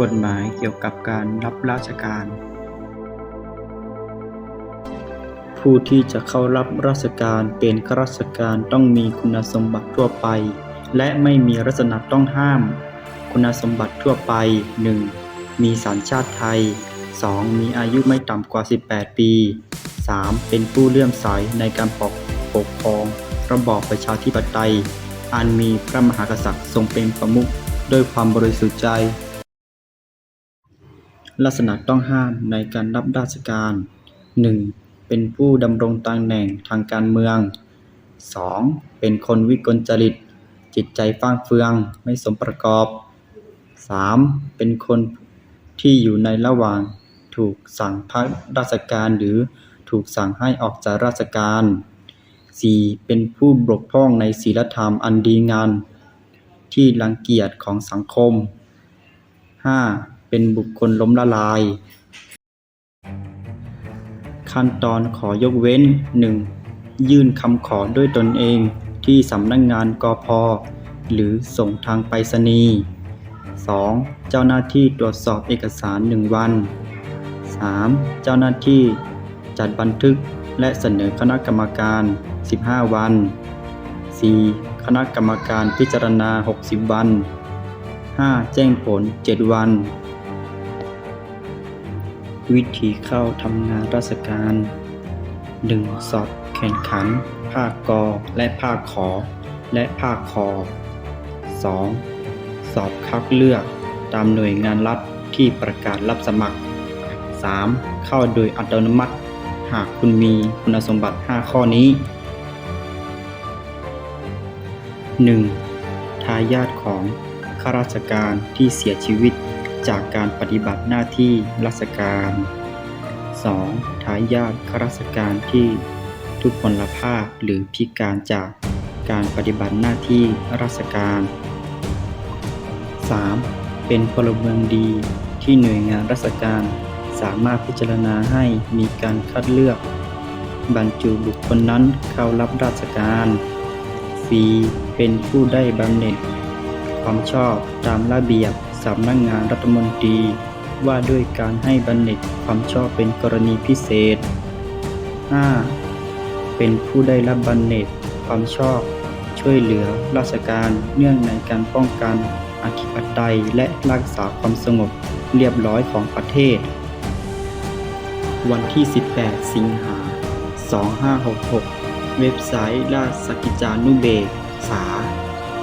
กฎหมายเกี่ยวกับการรับราชการ ผู้ที่จะเข้ารับราชการเป็นข้าราชการต้องมีคุณสมบัติทั่วไป และไม่มีลักษณะต้องห้าม คุณสมบัติทั่วไป 1. มีสัญชาติไทย 2. มีอายุไม่ต่ำกว่า 18 ปี 3. เป็นผู้เลื่อมใสในการปกปกครองระบอบประชาธิปไตย อันมีพระมหากษัตริย์ทรงเป็นประมุขด้วยความบริสุทธิ์ใจ ลักษณะต้องห้ามในการรับราชการ 1. เป็นผู้ดำรงตำแหน่งทางการเมือง 2. เป็นคนวิกลจริต จิตใจฟ้างเฟืองไม่สมประกอบ 3. เป็นคนที่อยู่ในระหว่างถูกสั่งพักราชการหรือถูกสั่งให้ออกจากราชการ 4. เป็นผู้บกพร่องในศีลธรรมอันดีงามที่รังเกียจของสังคม 5. เป็นบุคคลล้มละลาย ขั้นตอนขอยกเว้น 1. ยื่นคำขอด้วยตนเองที่สำนักงงานกอพหรือส่งทางไปรษณีย์ 2. เจ้าหน้าที่ตรวจสอบเอกสาร 1 วัน 3. เจ้าหน้าที่จัดบันทึกและเสนอคณะกรรมการ 15 วัน 4. คณะกรรมการพิจารณา 60 วัน 5. แจ้งผล 7 วัน วิธีเข้าทำงานราชการ 1. สอบแข่งขัน ภาคกอและภาคขอ และภาคคอ 2. สอบคัดเลือกตามหน่วยงานรัฐที่ประกาศรับสมัคร 3. เข้าโดยอัตโนมัติ หากคุณมีคุณสมบัติ 5 ข้อนี้ 1. ทายาทของข้าราชการที่เสียชีวิต จากการปฏิบัติหน้าที่ราชการ 2. ทายาทข้าราชการที่ทุพพลภาพหรือพิการจากการปฏิบัติหน้าที่ราชการ 3. เป็นพลเมืองดีที่หน่วยงานราชการสามารถพิจารณาให้มีการคัดเลือก บรรจุบุคคลนั้นเข้ารับราชการ 4. เป็นผู้ได้บำเหน็จความชอบตามระเบียบ สำนักงงานรัฐมนตรีว่าด้วยการให้บำเหน็จความชอบเป็นกรณีพิเศษ 5. เป็นผู้ได้รับบำเหน็จความชอบ ช่วยเหลือราชการเนื่องในการป้องกันอธิปไตยและรักษาความสงบเรียบร้อยของประเทศ วันที่ 18 สิงหา 2566 เว็บไซต์ราชกิจจานุเบกษา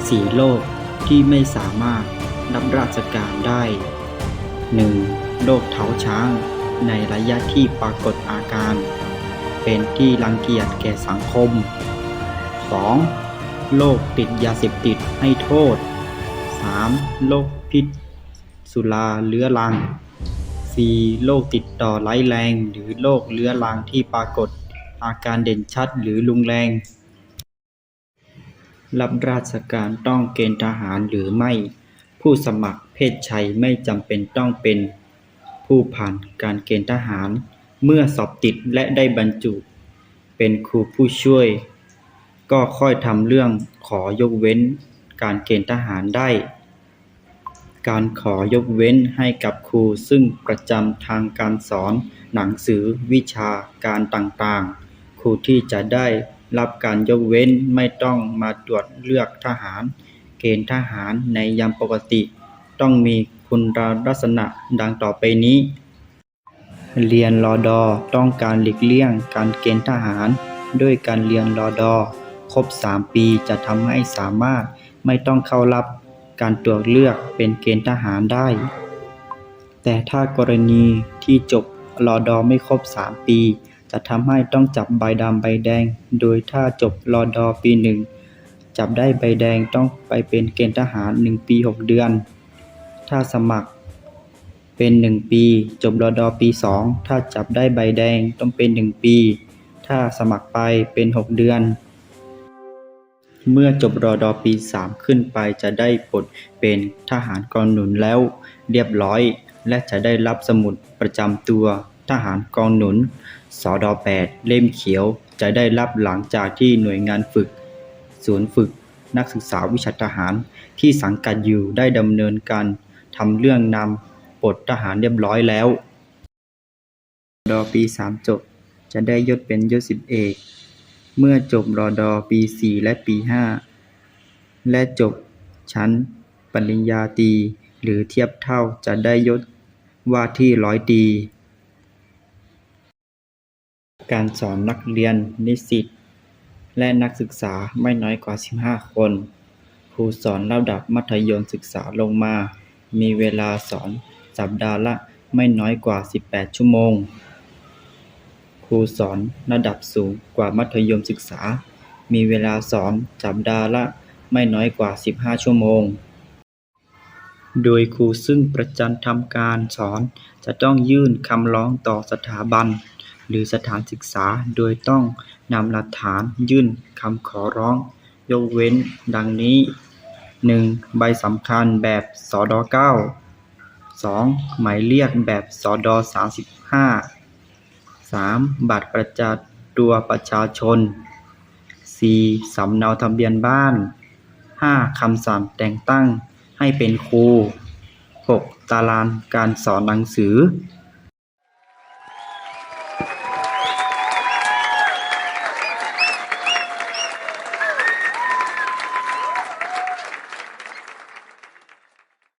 สีโลกที่ไม่สามารถ รับราชการได้ 1. โรคเท้าช้าง ในระยะที่ปรากฏอาการ เป็นที่รังเกียจแก่สังคม 2. โรคติดยาเสพติดให้โทษ 3. โรคพิษ สุราเรื้อรัง 4. โรคติดต่อร้ายแรงหรือโรคเรื้อรังที่ปรากฏอาการเด่นชัดหรือรุนแรง รับราชการต้องเกณฑ์ทหารหรือไม่ ผู้สมัครเพศชายไม่จำเป็นต้องเป็นผู้ผ่านการเกณฑ์ทหาร เมื่อสอบติดและได้บรรจุ เป็นครูผู้ช่วย ก็ค่อยทำเรื่องขอยกเว้นการเกณฑ์ทหารได้ การขอยกเว้นให้กับครูซึ่งประจำทางการสอนหนังสือวิชาการต่างๆ ครูที่จะได้รับการยกเว้นไม่ต้องมาตรวจเลือกทหาร เกณฑ์ทหารในยามปกติ ต้องมีคุณลักษณะดังต่อไปนี้ เรียนรอดอต้องการหลีกเลี่ยงการเกณฑ์ทหาร ด้วยการเรียนรอดอครบ 3 ปีจะทำให้สามารถไม่ต้องเข้ารับการตรวจเลือกเป็นเกณฑ์ทหารได้ แต่ถ้ากรณีที่จบรอดอไม่ครบ 3 ปี จะทำให้ต้องจับใบดำใบแดง โดยถ้าจบรอดอปีหนึ่ง จับได้ใบแดงต้องไปเป็นเกณฑ์ทหาร 1 ปี 6 เดือน ถ้าสมัครเป็น 1 ปี จบรอดอปี 2 ถ้าจับได้ใบแดงต้องเป็น 1 ปี ถ้าสมัครไปเป็น 6 เดือน เมื่อจบรอดอปี 3 ขึ้นไปจะได้ปลดเป็นทหารกองหนุนแล้วเรียบร้อย และจะได้รับสมุดประจำตัวทหารกองหนุน สอดอ8เล่มเขียวจะได้รับหลังจากที่หน่วยงานฝึก ศูนย์ฝึกนักศึกษาวิชาทหารที่สังกัดอยู่ได้ดำเนินการทำเรื่องนำปลดทหารเรียบร้อยแล้วรอปีสามจบ จะได้ยศเป็นยศสิบเอกเมื่อจบรอดอปีสี่และปีห้าและจบชั้นปริญญาตรีหรือเทียบเท่าจะได้ยศว่าที่ร้อยตรีการสอนนักเรียนนิสิต และนักศึกษาไม่น้อยกว่า 15 คน ครูสอนระดับมัธยมศึกษาลงมา มีเวลาสอนสัปดาห์ละไม่น้อยกว่า 18 ชั่วโมง ครูสอนระดับสูงกว่ามัธยมศึกษา มีเวลาสอนสัปดาห์ละไม่น้อยกว่า 15 ชั่วโมง โดยครูซึ่งประจำทำการสอนจะต้องยื่นคำร้องต่อสถาบัน หรือสถานศึกษา โดยต้องนำหลักฐานยื่นคำขอร้อง ยกเว้นดังนี้ 1. ใบสำคัญแบบสดเก้า 2. หมายเรียกแบบสดสามสิบห้า 3. บัตรประจำตัวประชาชน 4. สำเนาทะเบียนบ้าน 5. คำสั่งแต่งตั้งให้เป็นครู 6. ตารางการสอนหนังสือ